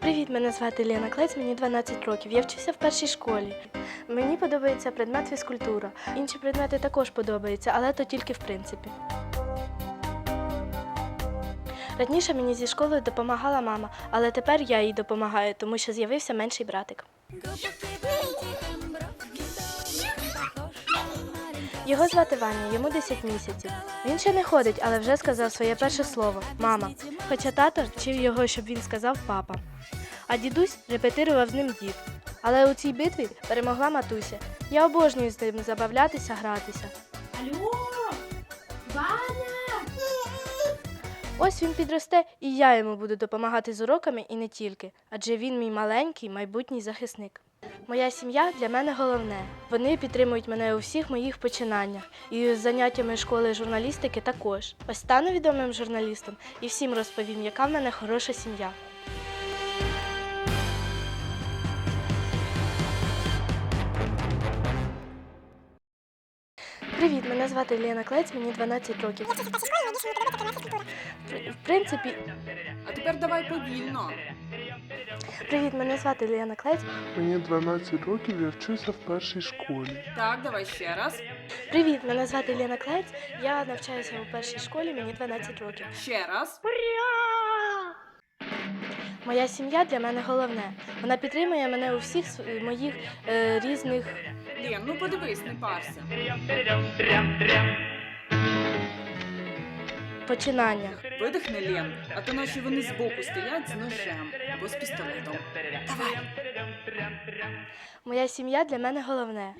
Привіт, мене звати Лена Клець, мені 12 років. Я вчуся в першій школі. Мені подобається предмет фізкультура. Інші предмети також подобаються, але то тільки в принципі. Раніше мені зі школою допомагала мама, але тепер я їй допомагаю, тому що з'явився менший братик. Його звати Ваня, йому 10 місяців. Він ще не ходить, але вже сказав своє перше слово мама. Хоча тато вчив його, щоб він сказав папа. А дідусь репетирував з ним дід. Але у цій битві перемогла матуся. Я обожнюю з ним забавлятися, гратися. Алло! Ваня! Ось він підросте, і я йому буду допомагати з уроками і не тільки, адже він мій маленький майбутній захисник. Моя сім'я для мене головне. Вони підтримують мене у всіх моїх починаннях і з заняттями школи журналістики також. Ось стану відомим журналістом і всім розповім, яка в мене хороша сім'я. Привіт, мене звати Лена Клець, мені 12 років. В принципі, А тепер давай повільно. Привіт, мене звати Лена Клець. Мені 12 років, я вчуся в першій школі. Так, давай ще раз. Привіт, мене звати Лена Клець. Я навчаюся у першій школі, мені 12 років. Ще раз. Моя сім'я для мене головне. Вона підтримує мене у всіх св- моїх е, різних Лен, ну подивись, не парся. Починаннях. Видихни, Лєн, а то наші вони збоку стоять з ножем або з пістолетом. Давай. Моя сім'я для мене головне.